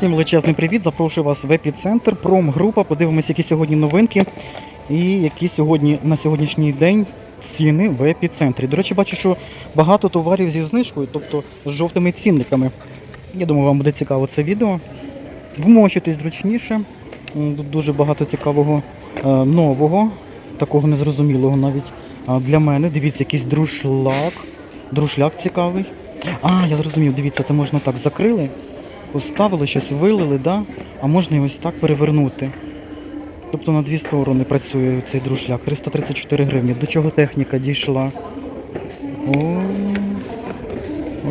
Всім величезний привіт. Запрошую вас в епіцентр. Промгрупа. Подивимося, які сьогодні новинки і які сьогодні на сьогоднішній день ціни в епіцентрі. До речі, бачу, що багато товарів зі знижкою, тобто з жовтими цінниками. Я думаю, вам буде цікаво це відео. Вмощуйтесь зручніше. Тут дуже багато цікавого е, нового, такого незрозумілого навіть для мене. Дивіться, якийсь друшлак. Друшляк цікавий. А, я зрозумів, дивіться, це можна так закрили, поставили щось, вилили, да? а можна і ось так перевернути. Тобто на дві сторони працює цей друшляк. 334 гривні. До чого техніка дійшла? О,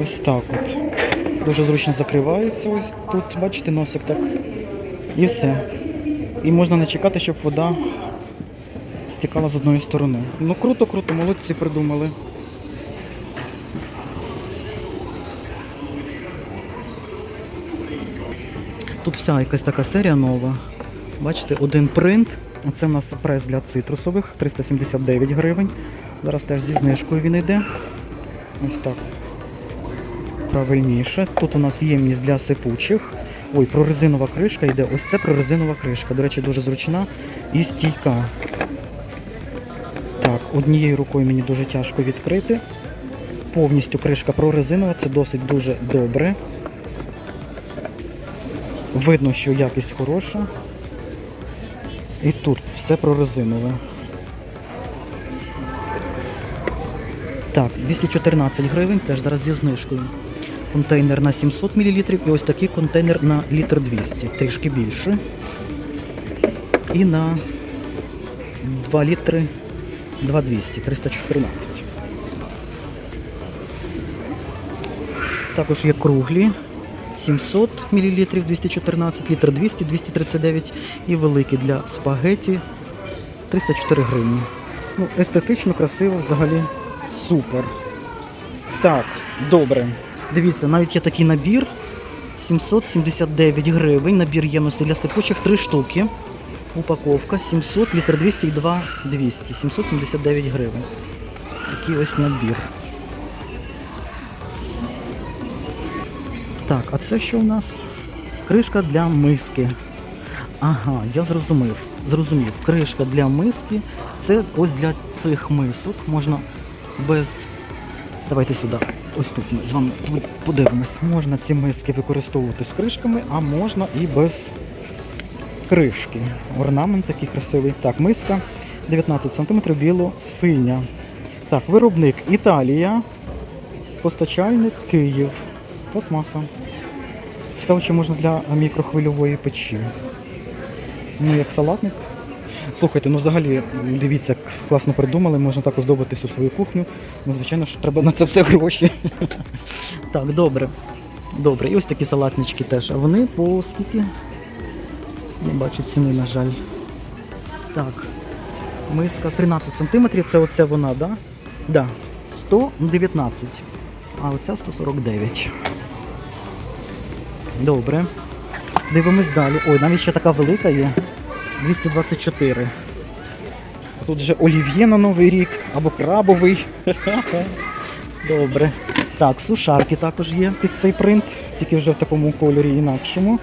ось так от. Дуже зручно закривається. Ось тут, бачите, носик так. І все. І можна не чекати, щоб вода стікала з одної сторони. Ну круто, круто, молодці придумали. Тут вся якась така серія нова. Бачите, один принт. Це в нас прес для цитрусових 379 гривень. Зараз теж зі знижкою він йде. Ось так. Правильніше. Тут у нас ємність для сипучих. Ой, прорезинова кришка йде. Ось це прорезинова кришка. До речі, дуже зручна і стійка. Так, однією рукою мені дуже тяжко відкрити. Повністю кришка прорезинова, це досить дуже добре. Видно, що якість хороша. І тут все прорезинове. Так, 214 гривень, теж зараз зі знижкою. Контейнер на 700 мл і ось такий контейнер на літр 200, трішки більше. І на 2 літри 2200, 314. Також є круглі 700 мл 214, літр 200, 239 і великі для спагеті 304 гривні. Ну, естетично, красиво, взагалі супер. Так, добре. Дивіться, навіть є такий набір 779 гривень. Набір ємності для сипучих 3 штуки. Упаковка 700, літр 200 і 2 200. 779 гривень. Такий ось набір. Так, а це що у нас? Кришка для миски. Ага, я зрозумів. Зрозумів. Кришка для миски. Це ось для цих мисок. Можна без. Давайте сюди. Ось тут ми з вами подивимось. Можна ці миски використовувати з кришками, а можна і без кришки. Орнамент такий красивий. Так, миска 19 см біло-синя. Так, виробник Італія. Постачальник Київ. Пластмаса. Цікаво, чи можна для мікрохвильової печі. Ну, як салатник. Слухайте, ну взагалі, дивіться, як класно придумали, можна так оздобити всю свою кухню. Ну, звичайно, що треба на це все гроші. Так, добре. Добре. І ось такі салатнички теж. А вони по скільки? Не бачу ціни, на жаль. Так. Миска 13 см, це оце вона, да? Да. 119. А оця 149. Добре. Дивимось далі. Ой, навіть ще така велика є. 224. Тут вже олів'є на Новий рік або крабовий. Добре. Так, сушарки також є під цей принт, тільки вже в такому кольорі інакшому.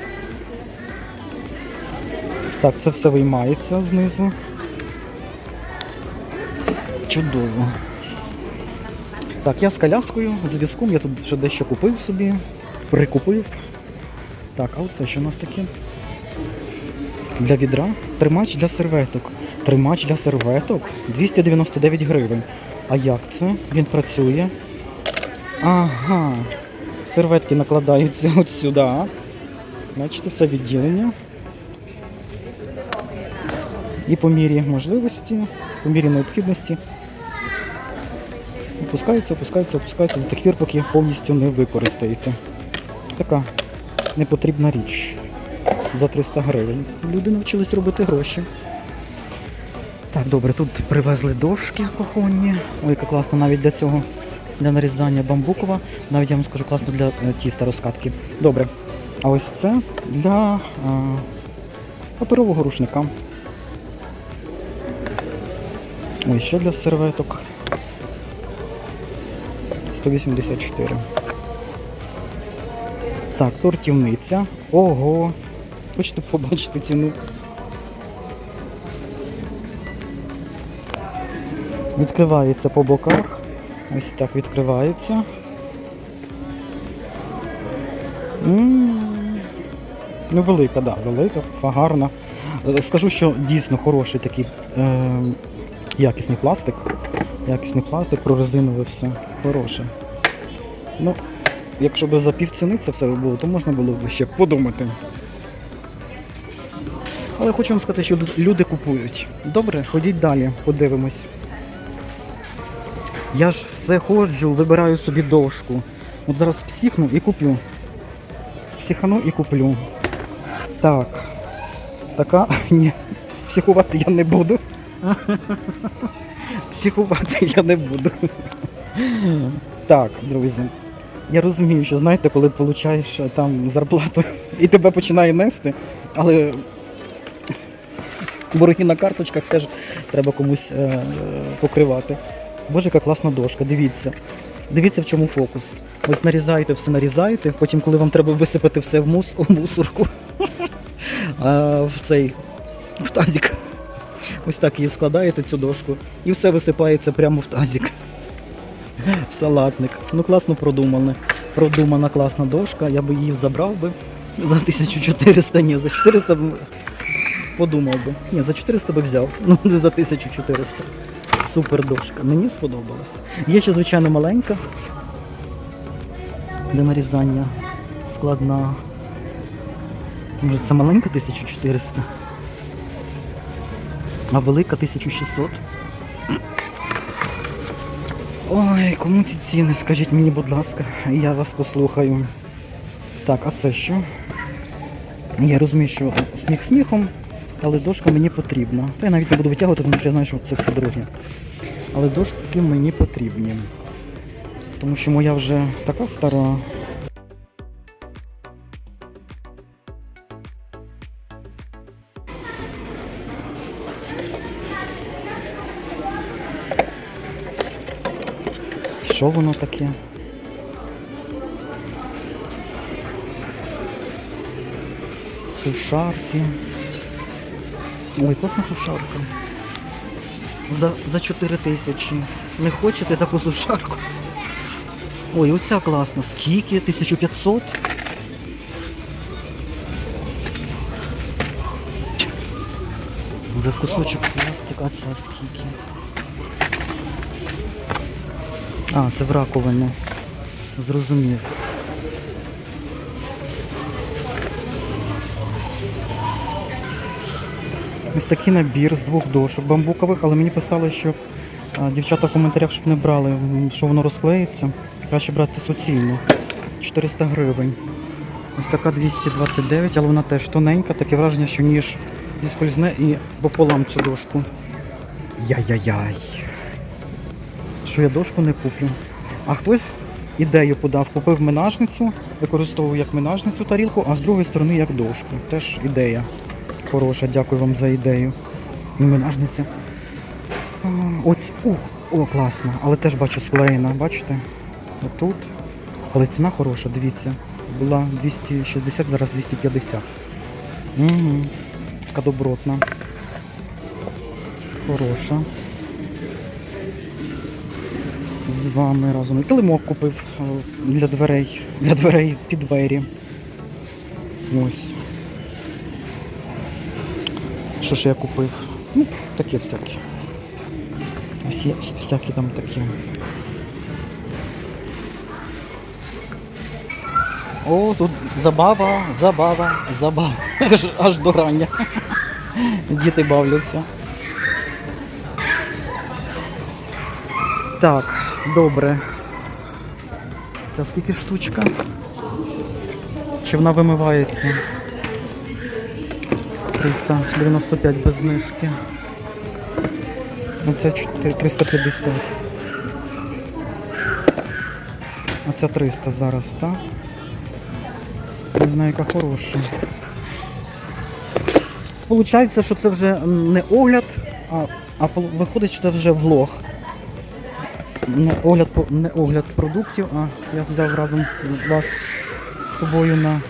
Так, це все виймається знизу. Чудово. Так, я з коляскою, з візком, я тут вже дещо купив собі, прикупив. Так, а оце що у нас таке? Для відра? Тримач для серветок. Тримач для серветок 299 гривень. А як це? Він працює. Ага. Серветки накладаються от сюди. Бачите, це відділення. І по мірі можливості, по мірі необхідності. Опускається, опускається, опускається до тих пір, поки повністю не використаєте. Така непотрібна річ за 300 гривень. Люди навчились робити гроші. Так, добре, тут привезли дошки кухонні. Ой, яка класно навіть для цього, для нарізання бамбукова. Навіть я вам скажу класно для е, тіста розкатки. Добре. А ось це для а, паперового рушника. Ой, ще для серветок. 184. Так, тортівниця. Ого. Хочете побачити ціну? Відкривається по боках. Ось так відкривається. м Ну, велика, да, велика, гарна. Е, Скажу, що дійсно хороший такий е, якісний пластик. Якісний пластик, прорезинове все. Хороше. Ну, якщо б за пів ціни це все було, то можна було б ще подумати. Але хочу вам сказати, що люди купують. Добре, ходіть далі, подивимось. Я ж все ходжу, вибираю собі дошку. От зараз психну і куплю. Психану і куплю. Так. Така. Ні. Психувати я не буду. Психувати я не буду. Так, друзі. Я розумію, що знаєте, коли получаєш е, там зарплату і тебе починає нести, але борги на карточках теж треба комусь е, е, покривати. Боже, яка класна дошка, дивіться. Дивіться, в чому фокус. Ось нарізаєте, все нарізаєте, потім, коли вам треба висипати все в, мус, в мусорку, а, в цей в тазик. Ось так її складаєте цю дошку, і все висипається прямо в тазик. Салатник. Ну класно продумане. Продумана класна дошка, я би її забрав би за 1400, ні, за 400 б подумав би. Ні, за 400 би взяв, ну не за 1400. Супер дошка. Мені сподобалось. Є ще, звичайно, маленька. Для нарізання складна. Може це маленька 1400? А велика 1600. Ой, кому ці ціни, скажіть мені, будь ласка, я вас послухаю. Так, а це що? Я розумію, що сміх сміхом, але дошка мені потрібна. Та я навіть не буду витягувати, тому що я знаю, що це все дороге. Але дошки мені потрібні. Тому що моя вже така стара. Що воно таке? Сушарки. Ой, класна сушарка. За, за 4 тисячі. Не хочете таку сушарку? Ой, оця класна. Скільки? 1500? За кусочок пластика, а ця скільки? А, це в раковину. Зрозумів. Ось такий набір з двох дошок бамбукових, але мені писали, що дівчата в коментарях, щоб не брали, що воно розклеїться. Краще брати суцільно. 400 гривень. Ось така 229, але вона теж тоненька, таке враження, що ніж зіскользне і пополам цю дошку. Яй-яй-яй. Що я дошку не куплю. А хтось ідею подав, купив минажницю, використовую як минажницю тарілку, а з другої сторони як дошку. Теж ідея хороша, дякую вам за ідею. Минажниця. Оць, ух, о, класно, але теж бачу склеєна, бачите? Отут. Але ціна хороша, дивіться. Була 260, зараз 250. Угу. Така добротна. Хороша. З вами разом. Килимок купив е, для дверей. Для дверей під двері. Ось. Що ж я купив? Ну, таке всяке. Всі, всякі там такі. О, тут забава, забава, забава. Аж, аж до рання. Діти бавляться. Так, добре. Це скільки штучка? Чи вона вимивається? 395 без знижки. Оце 350. Оце 300 зараз, так? Не знаю, яка хороша. Получається, що це вже не огляд, а, а виходить, що це вже влог. Не огляд, не огляд продуктів, а я взяв разом вас з собою на,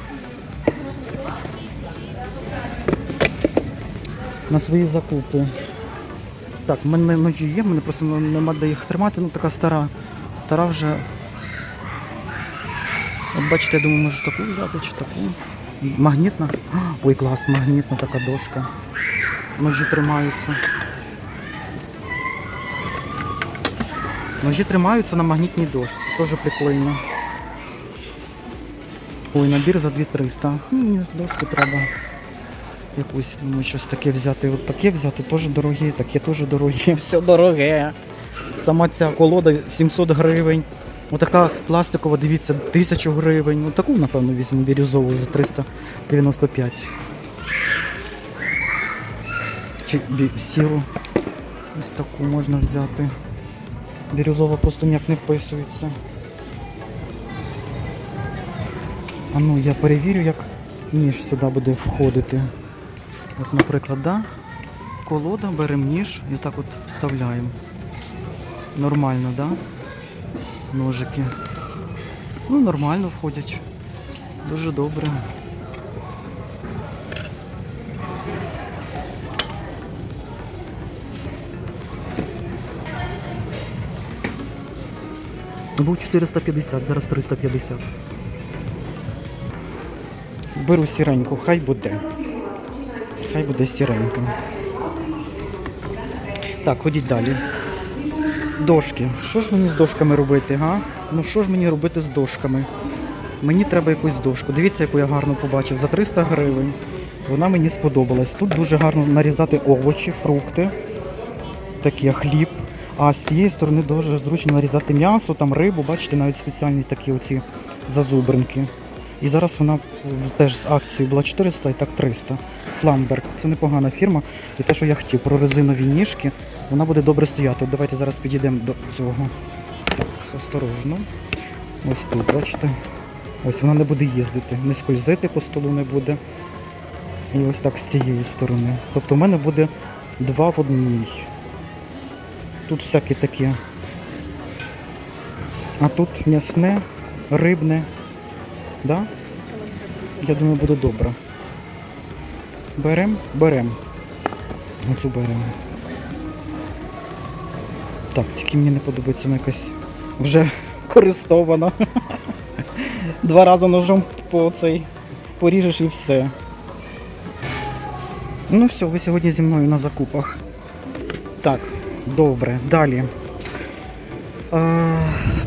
на свої закупи. Так, в мене ножі є, в мене просто нема де їх тримати, ну така стара. Стара вже. От бачите, я думаю, може таку взяти чи таку. Магнітна. Ой, клас, магнітна така дошка. Ножі тримаються. Ножі тримаються на магнітній дошці. Теж прикольно. Ой, набір за 2300. Ну, Мені дошку треба. Якусь, думаю, щось таке взяти. От таке взяти теж дорогі, таке теж дорогі. Все дороге. Сама ця колода 700 гривень. Отака пластикова, дивіться, 1000 гривень. Ну таку, напевно, візьму бірюзову за 395. Чи сіру. Ось таку можна взяти. Бірюзова просто ніяк не вписується. А ну, я перевірю, як ніж сюди буде входити. От, наприклад, да? колода, беремо ніж і так от вставляємо. Нормально, да? Ножики. Ну, нормально входять. Дуже добре. Був 450, зараз 350. Беру сіреньку, хай буде. Хай буде сіренька. Так, ходіть далі. Дошки. Що ж мені з дошками робити, га? Ну що ж мені робити з дошками? Мені треба якусь дошку. Дивіться, яку я гарно побачив. За 300 гривень. Вона мені сподобалась. Тут дуже гарно нарізати овочі, фрукти, такі хліб. А з цієї сторони дуже зручно нарізати м'ясо, там рибу, бачите, навіть спеціальні такі оці зазубринки. І зараз вона теж з акцією була 400 і так 300. Фламберг. Це непогана фірма. І те, що я хотів, про резинові ніжки, вона буде добре стояти. От Давайте зараз підійдемо до цього. Так, осторожно. Ось тут, бачите? Ось вона не буде їздити, не скользити по столу не буде. І ось так з цієї сторони. Тобто в мене буде два в одній. Тут всякі такі. А тут м'ясне, рибне. Да? Я думаю, буде добре. Берем, берем. Оцю беремо. Так, тільки мені не подобається вона якась вже користована. Два рази ножом по цей поріжеш і все. Ну все, ви сьогодні зі мною на закупах. Так, добре, далі. Е,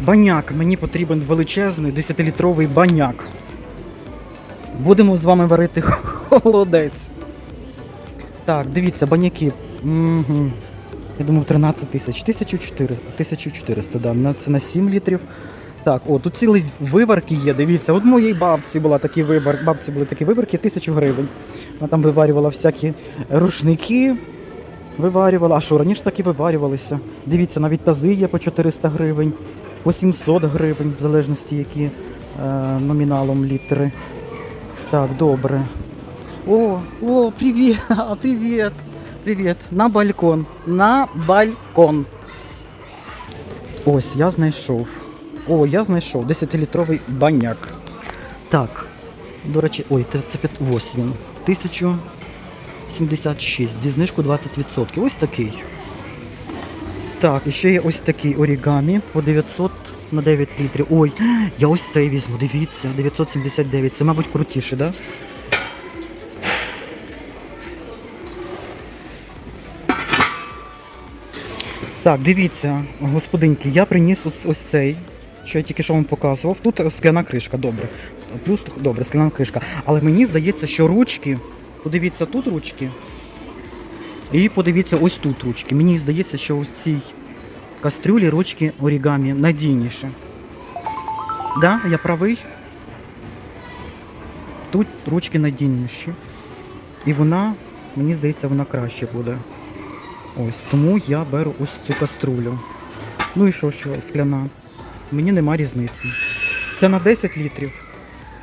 баняк. Мені потрібен величезний 10-літровий баняк. Будемо з вами варити холодець. Так, дивіться, баняки. Угу. Я думав 13 тисяч. 1400, 1400, да. Це на 7 літрів. Так, о, тут цілий виварки є. Дивіться, от моїй бабці була такі вивар... бабці були такі виварки, 1000 гривень. Вона там виварювала всякі рушники. Виварювала. А що, раніше так і виварювалися. Дивіться, навіть тази є по 400 гривень, по 700 гривень, в залежності які е, номіналом літери. Так, добре. О, о, привіт, привіт, привіт. На балкон. На балкон. Ось, я знайшов. О, я знайшов 10-літровий баняк. Так. До речі, ой, це це п'ят- ось він. 1076 зі знижкою 20%. Ось такий. Так, і ще є ось такий орігамі по 900 на 9 літрів. Ой, я ось цей візьму, дивіться, 979. Це, мабуть, крутіше, так? Да? Так, дивіться, господинки, я приніс ось, ось цей, що я тільки що вам показував. Тут скляна кришка, добре. Плюс добре, скляна кришка. Але мені здається, що ручки. Подивіться тут ручки. І подивіться ось тут ручки. Мені здається, що ось цій кастрюлі ручки орігамі надійніше. Да, я правий. Тут ручки надійніші. І вона, мені здається, вона краще буде. Ось, тому я беру ось цю каструлю. Ну і що, що скляна? Мені нема різниці. Це на 10 літрів,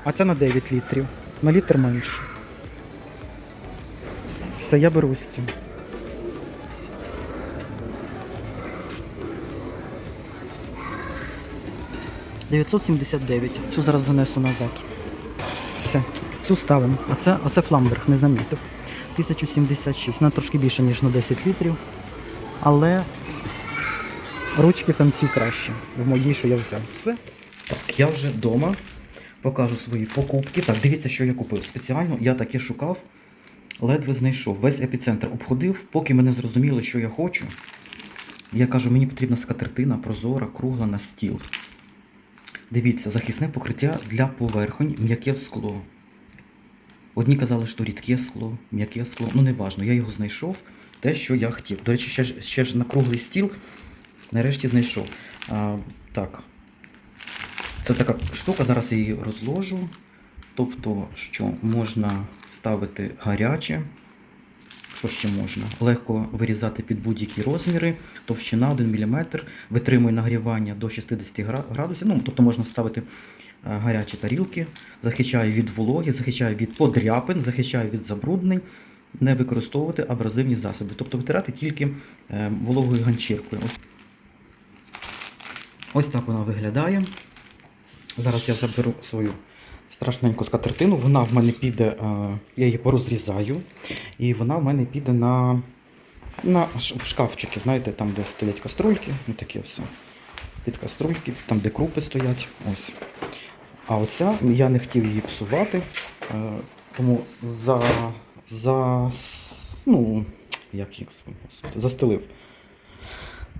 а це на 9 літрів. На літр менше. Все, я беру ось цю. Дев'ятсот сімдесят дев'ять. Цю зараз занесу назад. Все, цю ставимо. А це, оце фламберг, не замітив. 1076, вона трошки більше, ніж на 10 літрів. Але ручки в кінці краще. В моїй, що я взяв. Все. Так, я вже вдома. Покажу свої покупки. Так, дивіться, що я купив. Спеціально я таке шукав, ледве знайшов. Весь епіцентр обходив, поки мене зрозуміли, що я хочу. Я кажу, мені потрібна скатертина, прозора, кругла на стіл. Дивіться, захисне покриття для поверхонь, м'яке скло. Одні казали, що рідке скло, м'яке скло. Ну, не важно, я його знайшов, те, що я хотів. До речі, ще ще ж на круглий стіл нарешті знайшов. А, так. Це така штука, зараз я її розложу. Тобто, що можна ставити гаряче. Що ще можна? Легко вирізати під будь-які розміри, товщина 1 мм, витримує нагрівання до 60 градусів. Ну, тобто можна ставити е, гарячі тарілки, захищає від вологи, захищає від подряпин, захищає від забруднень, не використовувати абразивні засоби. Тобто витирати тільки е, вологою ганчіркою. Ось- Ось так вона виглядає. Зараз я заберу свою страшненьку скатертину. Вона в мене піде, е, я її порозрізаю, і вона в мене піде на, на шкафчики, знаєте, там, де стоять каструльки, ну таке все. Під каструльки, там, де крупи стоять. Ось. А оця я не хотів її псувати, е, тому за, за ну, як їх застелив.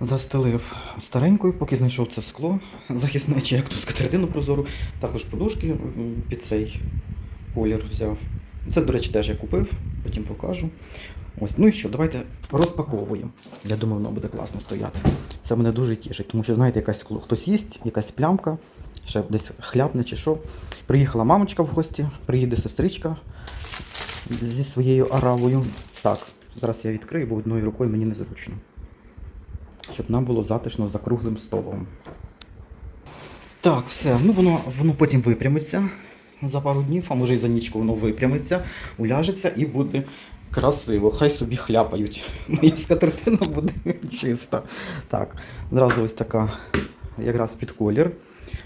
Застелив старенькою, поки знайшов це скло захисне, чи як ту скатертину прозору. Також подушки під цей колір взяв. Це, до речі, теж я купив, потім покажу. Ось, ну і що, давайте розпаковуємо. Я думаю, воно буде класно стояти. Це мене дуже тішить, тому що, знаєте, якась коли хтось їсть, якась плямка, ще десь хляпне чи що. Приїхала мамочка в гості, приїде сестричка зі своєю аравою. Так, зараз я відкрию, бо одною рукою мені незручно щоб нам було затишно за круглим столом. Так, все, ну воно, воно потім випрямиться за пару днів, а може і за нічку воно випрямиться, уляжеться і буде красиво. Хай собі хляпають. Моя скатертина буде чиста. Так, зразу ось така якраз під колір.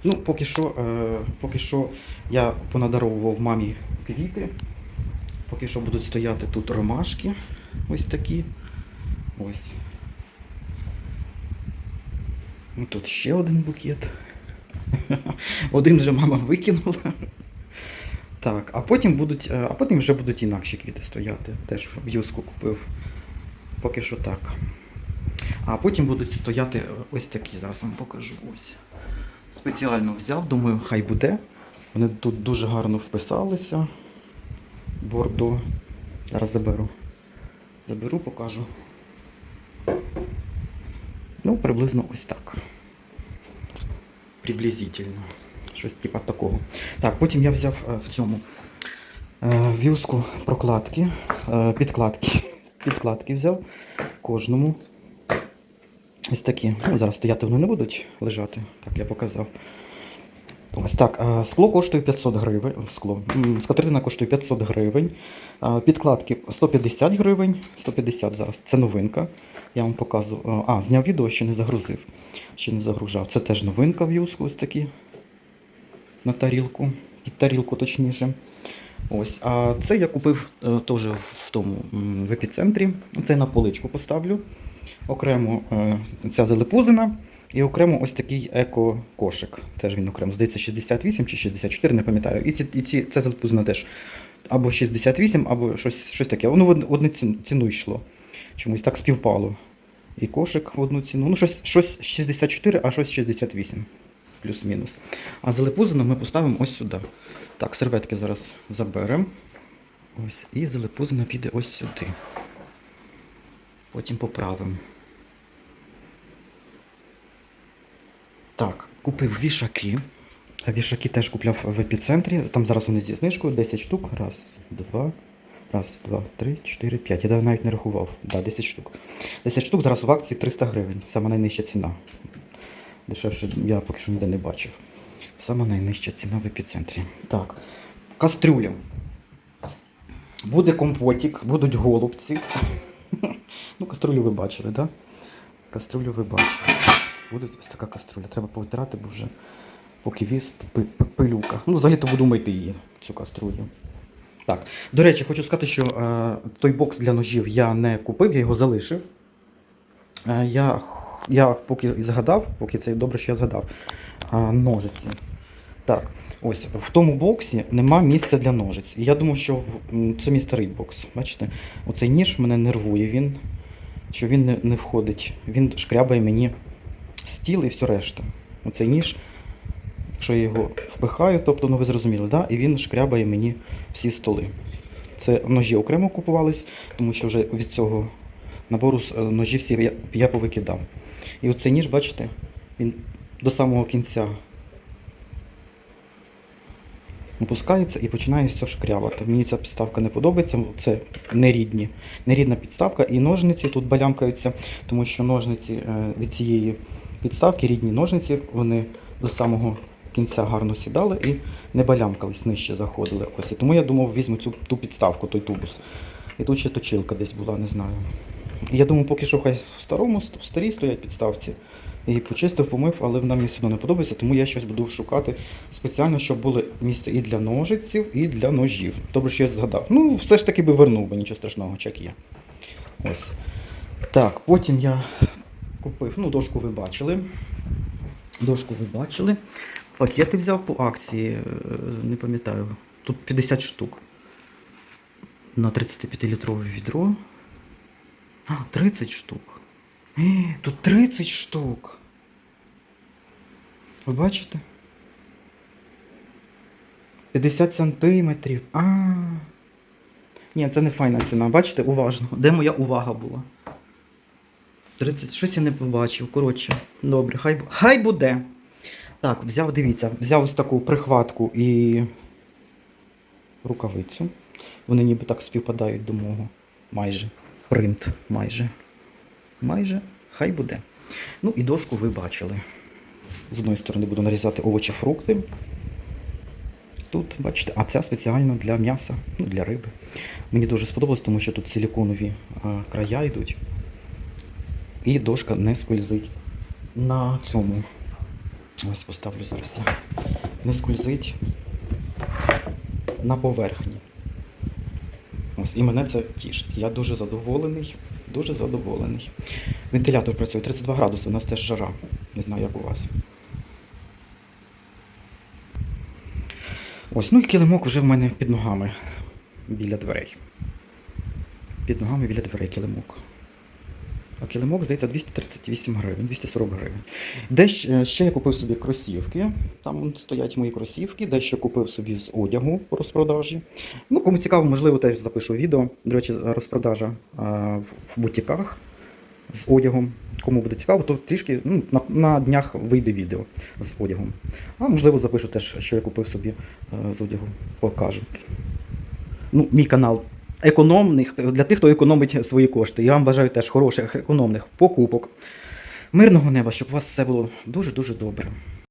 Ну, поки що, е, поки що я понадаровував мамі квіти. Поки що будуть стояти тут ромашки. Ось такі. Ось. Ну, Тут ще один букет. Один вже мама викинула. Так, а потім будуть, е, а потім вже будуть інакші квіти стояти. Теж в юску купив. Поки що так. А потім будуть стояти е, ось такі, зараз вам покажу. Ось. Спеціально взяв, думаю, хай буде. Вони тут дуже гарно вписалися. Бордо. Зараз заберу. Заберу, покажу. Ну, приблизно ось так. Приблизительно. Щось типа такого. Так, потім я взяв е, в цьому е, в'юзку прокладки, е, підкладки. Підкладки взяв кожному. Ось такі. Ну, зараз стояти вони не будуть лежати, так я показав. Ось так, е, скло коштує 500 гривень. Скло. Скатертина коштує 500 гривень. Е, Підкладки 150 гривень. 150 зараз. Це новинка. Я вам показую. А, зняв відео, ще не загрузив. Ще не загружав. Це теж новинка в юску, ось такі. На тарілку. Під тарілку точніше. Ось. А це я купив е, теж в тому в епіцентрі. Це на поличку поставлю. Окремо е, ця залипузина. І окремо ось такий еко-кошик. Теж він окремо. Здається, 68 чи 64, не пам'ятаю. І ці, і ці, ця залипузина теж або 68, або щось, щось таке. Воно в одну ціну йшло. Чомусь так співпало. І кошик в одну ціну. Ну, щось, щось 64, а щось 68. Плюс-мінус. А залипузину ми поставимо ось сюди. Так, серветки зараз заберемо. Ось. І залипузина піде ось сюди. Потім поправимо. Так, купив вішаки. Вішаки теж купляв в епіцентрі. Там зараз вони зі знижкою 10 штук. Раз, два. Раз, два, три, чотири, п'ять. Я навіть не рахував. Да, 10 штук. 10 штук зараз в акції 300 гривень. Саме найнижча ціна. Дешевше я поки що ніде не бачив. Саме найнижча ціна в епіцентрі. Так. Кастрюля. Буде компотик, будуть голубці. ну, каструлю ви бачили, так? Да? Ви бачили. Буде ось така каструля. Треба повитирати, бо вже поки віз пи- пи- пилюка. Ну, взагалі-то буду мити її, цю каструлю. Так, до речі, хочу сказати, що е, той бокс для ножів я не купив, я його залишив. Е, я, я поки згадав, поки це добре, що я згадав. А, ножиці. Так, ось в тому боксі нема місця для ножиць. І я думав, що в, це мій старий бокс. Бачите, оцей ніж мене нервує. Він, що він не, не входить. Він шкрябає мені стіл і все решта. Оцей ніж, якщо я його впихаю, тобто, ну ви зрозуміли, да? і він шкрябає мені всі столи. Це ножі окремо купувались, тому що вже від цього набору е, ножі всі я, я повикидав. І оцей ніж, бачите, він до самого кінця опускається і починає все шкрябати. Мені ця підставка не подобається, це нерідні, нерідна підставка, і ножниці тут балямкаються, тому що ножниці е, від цієї підставки, рідні ножниці, вони до самого кінця гарно сідали і не балямкались, нижче заходили. Ось. І тому я думав, візьму цю ту підставку, той тубус. І тут ще точилка десь була, не знаю. І я думаю, поки що хай в старому, в старій стоять підставці. І почистив, помив, але вона мені все одно не подобається, тому я щось буду шукати спеціально, щоб було місце і для ножиців, і для ножів. Добре, що я згадав. Ну, все ж таки би вернув би, нічого страшного, чек є. Ось. Так, потім я купив, ну, дошку ви бачили. Дошку ви бачили. Пакети взяв по акції, е, не пам'ятаю. Тут 50 штук. На 35-літрове відро. А, 30 штук. Е, Тут 30 штук. Ви бачите? 50 сантиметрів. А. Ні, це не файна ціна. Бачите, уважно. Де моя увага була? 30, щось я не побачив. Коротше, добре, хай, хай буде. Так, взяв, дивіться, взяв ось таку прихватку і рукавицю. Вони ніби так співпадають до мого. Майже. Принт, майже. Майже, хай буде. Ну і дошку ви бачили. З одної сторони буду нарізати овочі, фрукти. Тут, бачите, а ця спеціально для м'яса, ну, для риби. Мені дуже сподобалось, тому що тут силіконові края йдуть. І дошка не скользить на цьому. Ось поставлю зараз. Не скользить на поверхні. Ось, і мене це тішить. Я дуже задоволений. Дуже задоволений. Вентилятор працює 32 градуси, у нас теж жара. Не знаю, як у вас. Ось, ну і килимок вже в мене під ногами біля дверей. Під ногами біля дверей килимок. Килимок, здається, 238 гривень, 240 гривень. Десь е, ще я купив собі кросівки. Там стоять мої кросівки, дещо купив собі з одягу по розпродажі. Ну, кому цікаво, можливо, теж запишу відео. До речі, розпродажа в, в бутіках з одягом. Кому буде цікаво, то трішки ну, на, на днях вийде відео з одягом. А можливо, запишу теж, що я купив собі е, з одягу. Покажу. Ну, мій канал економний для тих, хто економить свої кошти. Я вам бажаю теж хороших економних покупок. Мирного неба, щоб у вас все було дуже-дуже добре.